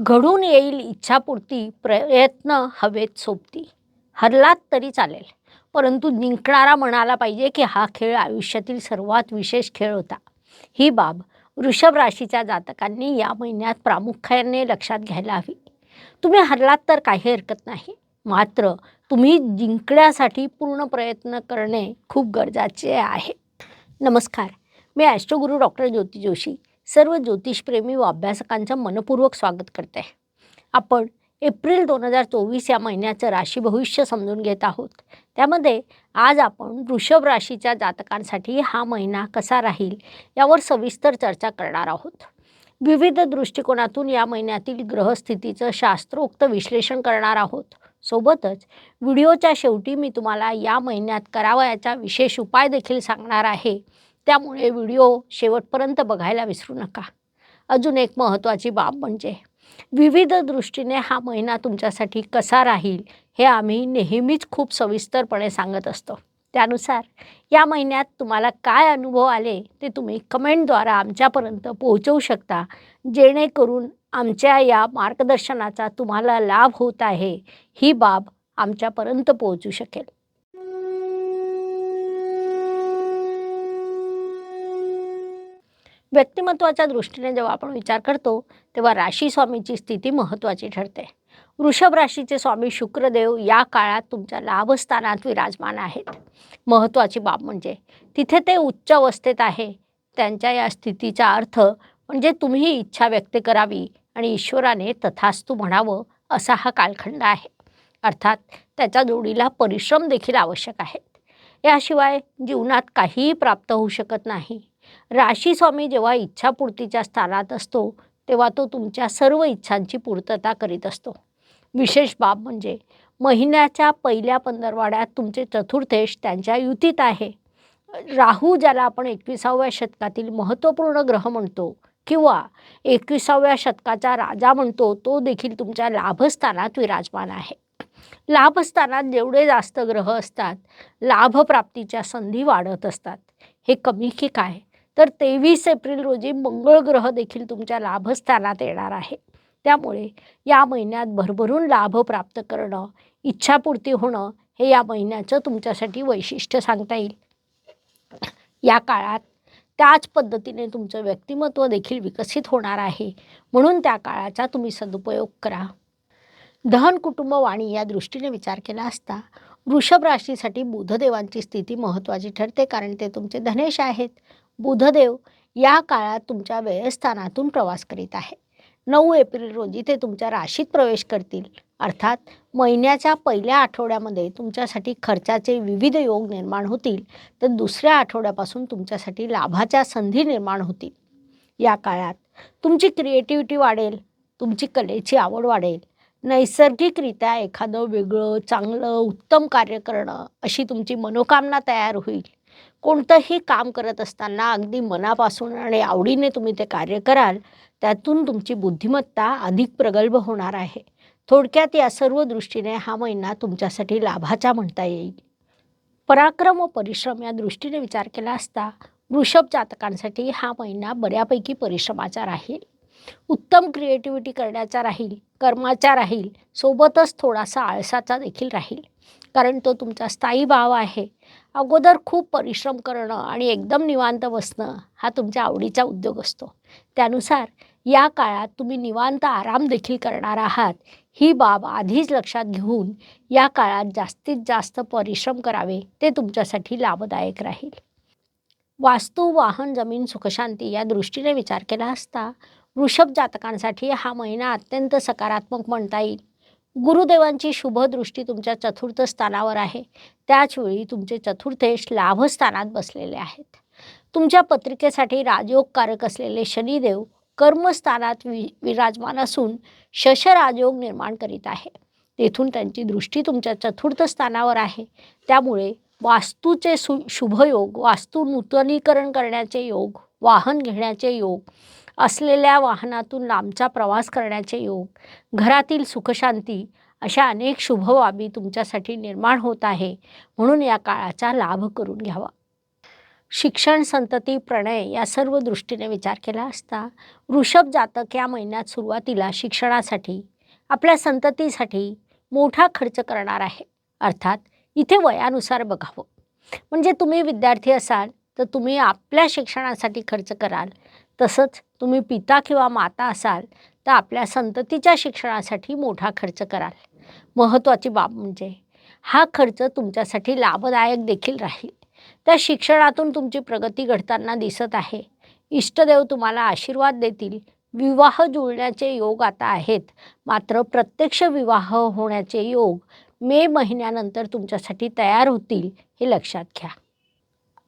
घडून येईल इच्छापूर्ती प्रयत्न हवेत सोबती हरलात तरी चालेल. परंतु जिंकणारा म्हणाला पाहिजे की हा खेळ आयुष्यातील सर्वात विशेष खेळ होता. ही बाब वृषभ राशीच्या जातकांनी या महिन्यात प्रामुख्याने लक्षात घ्यायला हवी. तुम्ही हरलात तर काही हरकत नाही. मात्र तुम्ही जिंकण्यासाठी पूर्ण प्रयत्न करणे खूप गरजेचे आहे. नमस्कार. मी astro guru doctor Jyoti Joshi सर्व ज्योतिषप्रेमी व अभ्यासकांचं मनपूर्वक स्वागत करते. आपण एप्रिल दोन हजार चोवीस या महिन्याचं राशी भविष्य समजून घेत आहोत. त्यामध्ये आज आपण वृषभ राशीच्या जातकांसाठी हा महिना कसा राहील यावर सविस्तर चर्चा करणार आहोत. विविध दृष्टिकोनातून या महिन्यातील ग्रहस्थितीचं शास्त्रोक्त विश्लेषण करणार आहोत. सोबतच व्हिडिओच्या शेवटी मी तुम्हाला या महिन्यात करावयाचा विशेष उपाय देखील सांगणार आहे. त्यामुळे व्हिडिओ शेवटपर्यंत बघायला विसरू नका. अजून एक महत्त्वाची बाब म्हणजे विविध दृष्टीने हा महिना तुमच्यासाठी कसा राहील हे आम्ही नेहमीच खूप सविस्तरपणे सांगत असतो. त्यानुसार या महिन्यात तुम्हाला काय अनुभव आले ते तुम्ही कमेंटद्वारा आमच्यापर्यंत पोहोचवू शकता जेणेकरून आमच्या या मार्गदर्शनाचा तुम्हाला लाभ होत आहे ही बाब आमच्यापर्यंत पोहोचू शकेल. व्यक्तिमत्वाच्या दृष्टीने जेव्हा आपण विचार करतो तेव्हा राशी स्वामीची स्थिती महत्त्वाची ठरते. वृषभ राशीचे स्वामी शुक्रदेव या काळात तुमच्या लाभस्थानात विराजमान आहेत. महत्त्वाची बाब म्हणजे तिथे ते उच्च अवस्थेत आहे. त्यांच्या या स्थितीचा अर्थ म्हणजे तुम्ही इच्छा व्यक्त करावी आणि ईश्वराने तथास्तू म्हणावं असा हा कालखंड आहे. अर्थात त्याच्या जोडीला परिश्रम देखील आवश्यक आहेत. याशिवाय जीवनात काहीही प्राप्त होऊ शकत नाही. राशी स्वामी जेव्हा इच्छापूर्तीच्या स्थानात असतो तेव्हा तो तुमच्या सर्व इच्छांची पूर्तता करीत असतो. विशेष बाब म्हणजे महिन्याच्या पहिल्या पंधरवाड्यात तुमचे चतुर्थेश त्यांच्या युतीत आहे. राहू ज्याला आपण एकविसाव्या शतकातील महत्त्वपूर्ण ग्रह म्हणतो किंवा एकविसाव्या शतकाचा राजा म्हणतो तो देखील तुमच्या लाभस्थानात विराजमान आहे. लाभस्थानात जेवढे जास्त ग्रह असतात लाभप्राप्तीच्या संधी वाढत असतात. हे कमी की काय? तर तेवीस एप्रिल रोजी मंगळ ग्रह देखील तुमच्या लाभस्थानात येणार आहे. त्यामुळे या महिन्यात भरभरून लाभ प्राप्त करणं इच्छापूर्ती होणं हे या महिन्याचं तुमच्यासाठी वैशिष्ट्य सांगता येईल. या काळात त्याच पद्धतीने तुमचं व्यक्तिमत्व देखील विकसित होणार आहे. म्हणून त्या काळाचा तुम्ही सदुपयोग करा. दहन कुटुंब वाणी या दृष्टीने विचार केला असता वृषभ राशीसाठी बुधदेवांची स्थिती महत्त्वाची ठरते कारण ते तुमचे धनेश आहेत. बुधदेव या काळात तुमच्या व्ययस्थानातून प्रवास करीत आहे. नऊ एप्रिल रोजी ते तुमच्या राशीत प्रवेश करतील. अर्थात महिन्याच्या पहिल्या आठवड्यामध्ये तुमच्यासाठी खर्चाचे विविध योग निर्माण होतील. तर दुसऱ्या आठवड्यापासून तुमच्यासाठी लाभाच्या संधी निर्माण होतील. या काळात तुमची क्रिएटिव्हिटी वाढेल. तुमची कलेची आवड वाढेल. नैसर्गिकरित्या एखादं वेगळं चांगलं उत्तम कार्य करणं अशी तुमची मनोकामना तयार होईल. कोणतंही काम करत असताना अगदी मनापासून आणि आवडीने तुम्ही ते कार्य कराल त्यातून तुमची बुद्धिमत्ता अधिक प्रगल्भ होणार आहे. थोडक्यात या सर्व दृष्टीने हा महिना तुमच्यासाठी लाभाचा म्हणता येईल. पराक्रम व परिश्रम या दृष्टीने विचार केला असता वृषभ जातकांसाठी हा महिना बऱ्यापैकी परिश्रमाचा राहील. उत्तम क्रिएटिव्हिटी करण्याचा राहील कर्माचा राहील सोबतच थोडासा आळसाचा देखील राहील. कारण तो तुमचा स्थायी भाव आहे. अगोदर खूप परिश्रम करणं आणि एकदम निवांत बसणं हा तुमच्या आवडीचा उद्योग असतो. त्यानुसार या काळात तुम्ही निवांत आराम देखील करणार आहात. ही बाब आधीच लक्षात घेऊन या काळात जास्तीत जास्त परिश्रम करावे ते तुमच्यासाठी लाभदायक राहील. वास्तू वाहन जमीन सुखशांती या दृष्टीने विचार केला असता वृषभ जातकांसाठी हा महिना अत्यंत सकारात्मक म्हणता येईल. गुरुदेवांची शुभदृष्टी तुमच्या चतुर्थ स्थानावर आहे. त्याचवेळी तुमचे चतुर्थेश लाभस्थानात बसलेले आहेत. तुमच्या पत्रिकेसाठी राजयोगकारक असलेले शनिदेव कर्मस्थानात वि विराजमान असून शशराजयोग निर्माण करीत आहे. तेथून त्यांची दृष्टी तुमच्या चतुर्थ स्थानावर आहे. त्यामुळे वास्तूचे सु शुभयोग वास्तू नूतनीकरण करण्याचे योग वाहन घेण्याचे योग असलेल्या वाहनातून लांबचा प्रवास करण्याचे योग घरातील सुखशांती अशा अनेक शुभ बाबी तुमच्यासाठी निर्माण होत आहे म्हणून या काळाचा लाभ करून घ्यावा. शिक्षण संतती प्रणय या सर्व दृष्टीने विचार केला असता वृषभ जातक या महिन्यात सुरुवातीला शिक्षणासाठी आपल्या संततीसाठी मोठा खर्च करणार आहे. अर्थात इथे वयानुसार बघावं. म्हणजे तुम्ही विद्यार्थी असाल तर तुम्ही आपल्या शिक्षणासाठी खर्च कराल. तसंच तुम्ही पिता किंवा माता असाल तर आपल्या संततीच्या शिक्षणासाठी मोठा खर्च कराल. महत्त्वाची बाब म्हणजे हा खर्च तुमच्यासाठी लाभदायक देखील राहील. त्या शिक्षणातून तुमची प्रगती घडताना दिसत आहे. इष्टदेव तुम्हाला आशीर्वाद देतील. विवाह जुळण्याचे योग आता आहेत. मात्र प्रत्यक्ष विवाह होण्याचे योग मे महिन्यानंतर तुमच्यासाठी तयार होतील हे लक्षात घ्या.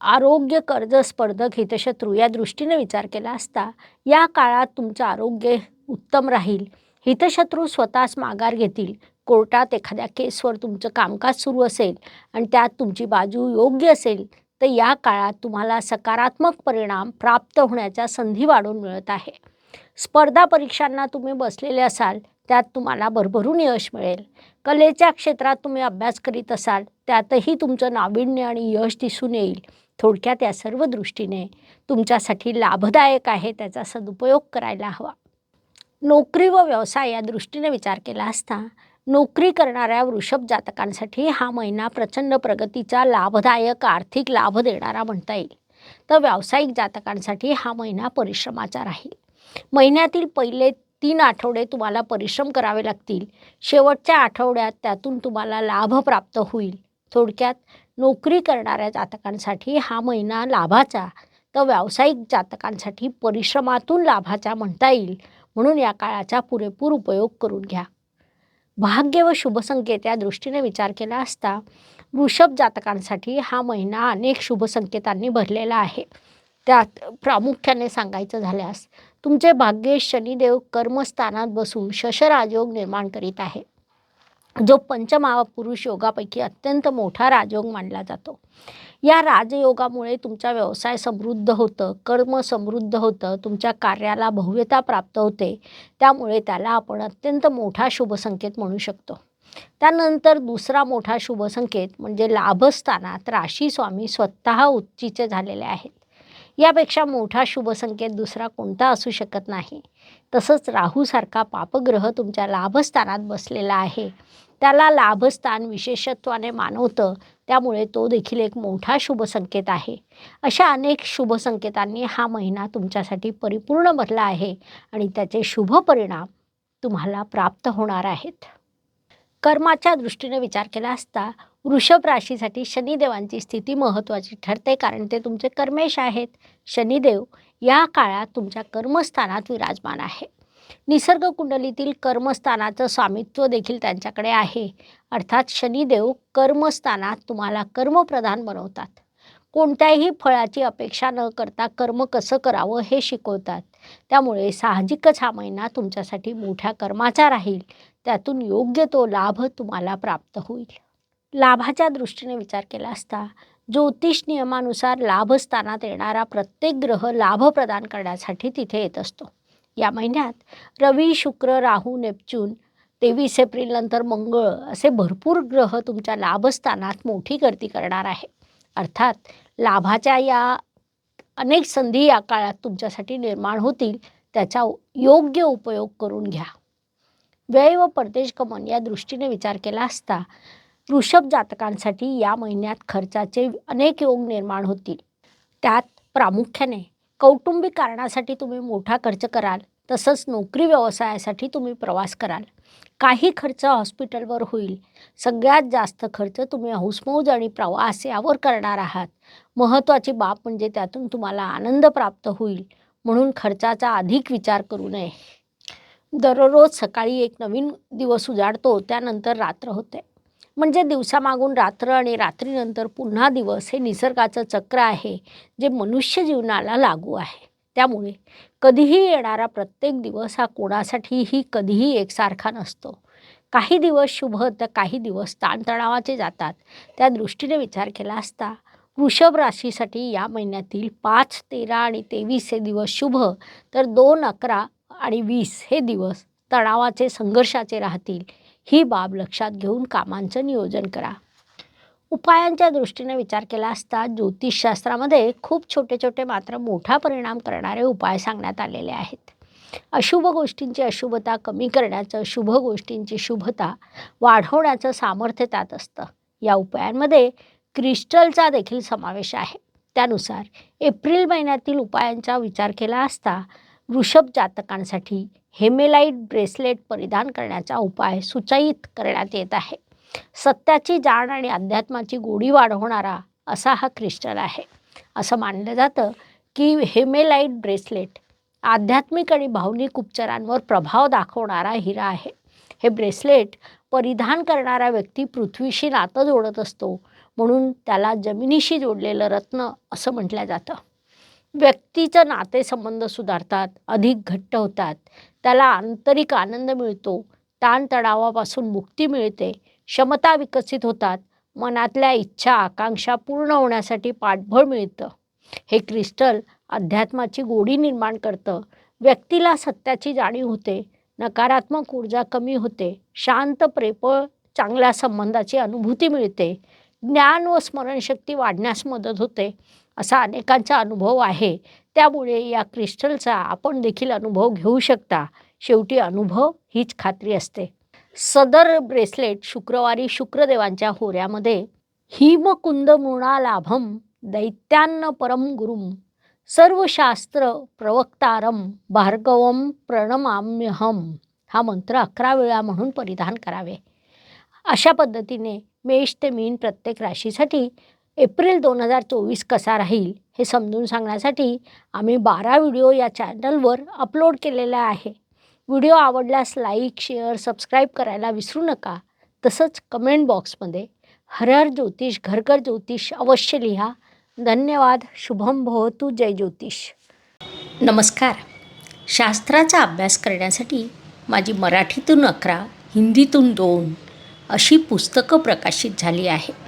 आरोग्य कर्ज स्पर्धक हितशत्रू या दृष्टीने विचार केला असता या काळात तुमचं आरोग्य उत्तम राहील. हितशत्रू स्वतःच माघार घेतील. कोर्टात एखाद्या केसवर तुमचं कामकाज सुरू असेल आणि त्यात तुमची बाजू योग्य असेल तर या काळात तुम्हाला सकारात्मक परिणाम प्राप्त होण्याच्या संधी वाढून मिळत आहे. स्पर्धा परीक्षांना तुम्ही बसलेले असाल त्यात तुम्हाला भरभरून यश मिळेल. कलेच्या क्षेत्रात तुम्ही अभ्यास करीत असाल त्यातही तुमचं नाविन्य आणि यश दिसून येईल. थोडक्यात या सर्व दृष्टीने तुमच्यासाठी लाभदायक आहे त्याचा सदुपयोग करायला हवा. नोकरी व व्यवसाय या दृष्टीने विचार केला असता नोकरी करणाऱ्या वृषभ जातकांसाठी हा महिना प्रचंड प्रगतीचा लाभदायक आर्थिक लाभ देणारा म्हणता येईल. तर व्यावसायिक जातकांसाठी हा महिना परिश्रमाचा राहील. महिन्यातील पहिले तीन आठवडे तुम्हाला परिश्रम करावे लागतील. शेवटच्या आठवड्यात त्यातून तुम्हाला लाभ प्राप्त होईल. थोडक्यात नोकरी करणाऱ्या जातकांसाठी हा महिना लाभाचा तर व्यावसायिक जातकांसाठी परिश्रमातून लाभाचा म्हणता येईल म्हणून या काळाचा पुरेपूर उपयोग करून घ्या. भाग्य व शुभसंकेत या दृष्टीने विचार केला असता वृषभ जातकांसाठी हा महिना अनेक शुभसंकेतांनी भरलेला आहे. त्यात प्रामुख्याने सांगायचं झाल्यास तुमचे भाग्य शनिदेव कर्मस्थानात बसून शशराजयोग निर्माण करीत आहे. जो पंचमहापुरुष योगापैकी अत्यंत मोठा राजयोग मानला जातो. या राजयोगामुळे तुमचा व्यवसाय समृद्ध होतं कर्म समृद्ध होतं तुमच्या कार्याला भव्यता प्राप्त होते त्यामुळे त्याला आपण अत्यंत मोठा शुभसंकेत म्हणू शकतो. त्यानंतर दुसरा मोठा शुभसंकेत म्हणजे लाभस्थानात राशी स्वामी स्वतः उच्चीचे झालेले आहेत. यापेक्षा मोठा शुभसंकेत दुसरा कोणता असू शकत नाही. तसंच राहूसारखा पापग्रह तुमच्या लाभस्थानात बसलेला आहे. त्याला लाभस्थान विशेषत्वाने मानवतं त्यामुळे तो देखील एक मोठा शुभसंकेत आहे. अशा अनेक शुभसंकेतांनी हा महिना तुमच्यासाठी परिपूर्ण भरला आहे आणि त्याचे शुभ परिणाम तुम्हाला प्राप्त होणार आहेत. कर्माच्या दृष्टीने विचार केला असता वृषभ राशीसाठी शनिदेवांची स्थिती महत्त्वाची ठरते कारण ते तुमचे कर्मेश आहेत. शनिदेव या काळात तुमच्या कर्मस्थानात विराजमान आहे. निसर्ग कुंडलीतील कर्मस्थानाचं स्वामित्व देखील त्यांच्याकडे आहे. अर्थात शनिदेव कर्मस्थानात तुम्हाला कर्मप्रधान बनवतात. कोणत्याही फळाची अपेक्षा न करता कर्म कसं करावं हे शिकवतात. त्यामुळे साहजिकच हा महिना तुमच्यासाठी मोठ्या कर्माचा राहील. त्यातून योग्य तो लाभ तुम्हाला प्राप्त होईल. लाभाच्या दृष्टीने विचार केला असता ज्योतिष नियमानुसार लाभस्थानात येणारा प्रत्येक ग्रह लाभ प्रदान करण्यासाठी तिथे येत असतो. या महिन्यात रवी शुक्र राहू नेपच्यून तेवीस एप्रिलनंतर मंगळ असे भरपूर ग्रह तुमच्या लाभस्थानात मोठी गर्दी करणार आहे. अर्थात लाभाच्या या अनेक संधी या काळात तुमच्यासाठी निर्माण होतील त्याचा योग्य उपयोग करून घ्या. व्यय व परदेश गमन या दृष्टीने विचार केला असता वृषभ जातकांसाठी या महिन्यात खर्चाचे अनेक योग निर्माण होतील. त्यात प्रामुख्याने कौटुंबिक कारणासाठी तुम्ही मोठा खर्च कराल तसंच नोकरी व्यवसायासाठी तुम्ही प्रवास कराल. काही खर्च हॉस्पिटलवर होईल. सगळ्यात जास्त खर्च तुम्ही हौसमौज आणि प्रवास यावर करणार आहात. महत्त्वाची बाब म्हणजे त्यातून तुम्हाला आनंद प्राप्त होईल म्हणून खर्चाचा अधिक विचार करू नये. दररोज सकाळी एक नवीन दिवस उजाडतो त्यानंतर रात्र होते. म्हणजे दिवसामागून रात्र आणि रात्रीनंतर पुन्हा दिवस हे निसर्गाचं चक्र आहे जे मनुष्य जीवनाला लागू आहे. त्यामुळे कधीही येणारा प्रत्येक दिवस हा कोणासाठीही कधीही एकसारखा नसतो. काही दिवस शुभ तर काही दिवस ताणतणावाचे जातात. त्या दृष्टीने विचार केला असता वृषभ राशीसाठी या महिन्यातील पाच तेरा आणि तेवीस हे दिवस शुभ तर दोन अकरा आणि वीस हे दिवस तणावाचे संघर्षाचे राहतील. ही बाब लक्षात घेऊन कामांचं नियोजन करा. उपायांच्या दृष्टीने विचार केला असता ज्योतिषशास्त्रामध्ये खूप छोटे छोटे मात्र मोठा परिणाम करणारे उपाय सांगण्यात आलेले आहेत. अशुभ गोष्टींची अशुभता कमी करण्याचं शुभ गोष्टींची शुभता वाढवण्याचं सामर्थ्य त्यात असतं. या उपायांमध्ये क्रिस्टलचा देखील समावेश आहे. त्यानुसार एप्रिल महिन्यातील उपायांचा विचार केला असता वृषभ जातकांसाठी हेमेलाईट ब्रेसलेट परिधान करण्याचा उपाय सुचयित करण्यात येत आहे. सत्याची जाण आणि अध्यात्माची गोडी वाढवणारा असा हा क्रिस्टल आहे. असं मानलं जातं की हेमेलाईट ब्रेसलेट आध्यात्मिक आणि भावनिक उपचारांवर प्रभाव दाखवणारा हिरा आहे. हे ब्रेसलेट परिधान करणारा व्यक्ती पृथ्वीशी नातं जोडत असतो म्हणून त्याला जमिनीशी जोडलेलं रत्न असं म्हटलं जातं. व्यक्तीचं नातेसंबंध सुधारतात अधिक घट्ट होतात. त्याला आंतरिक आनंद मिळतो. ताणतणावापासून मुक्ती मिळते. क्षमता विकसित होतात. मनातल्या इच्छा आकांक्षा पूर्ण होण्यासाठी पाठबळ मिळतं. हे क्रिस्टल अध्यात्माची गोडी निर्माण करतं. व्यक्तीला सत्याची जाणीव होते. नकारात्मक ऊर्जा कमी होते. शांत प्रेपळ चांगल्या संबंधाची अनुभूती मिळते. ज्ञान व स्मरणशक्ती वाढण्यास मदत होते. असा अनेकांचा अनुभव आहे. त्यामुळे या क्रिस्टलचा आपण देखील अनुभव घेऊ शकता. शेवटी अनुभव हीच खात्री असते. सदर ब्रेसलेट शुक्रवारी शुक्रदेवांच्या होऱ्यामध्ये हिमकुंद मृणालाभम दैत्यान्न परम गुरुम सर्व शास्त्र प्रवक्तारम भार्गवम प्रणमाम्यहम हा मंत्र अकरा वेळा म्हणून परिधान करावे. अशा पद्धतीने मेष ते मीन प्रत्येक राशीसाठी एप्रिल दोन हजार चोवीस कसा राहील हे समजून सांगण्यासाठी आम्ही बारा व्हिडिओ या चॅनलवर अपलोड केलेला आहे. व्हिडिओ आवडल्यास लाईक शेअर सबस्क्राईब करायला विसरू नका. तसंच कमेंट बॉक्समध्ये हर हर ज्योतिष घरघर ज्योतिष अवश्य लिहा. धन्यवाद. शुभम भवतु. जय ज्योतिष. नमस्कार. शास्त्राचा अभ्यास करण्यासाठी माझी मराठीतून अकरा हिंदीतून दोन अशी पुस्तकं प्रकाशित झाली आहे.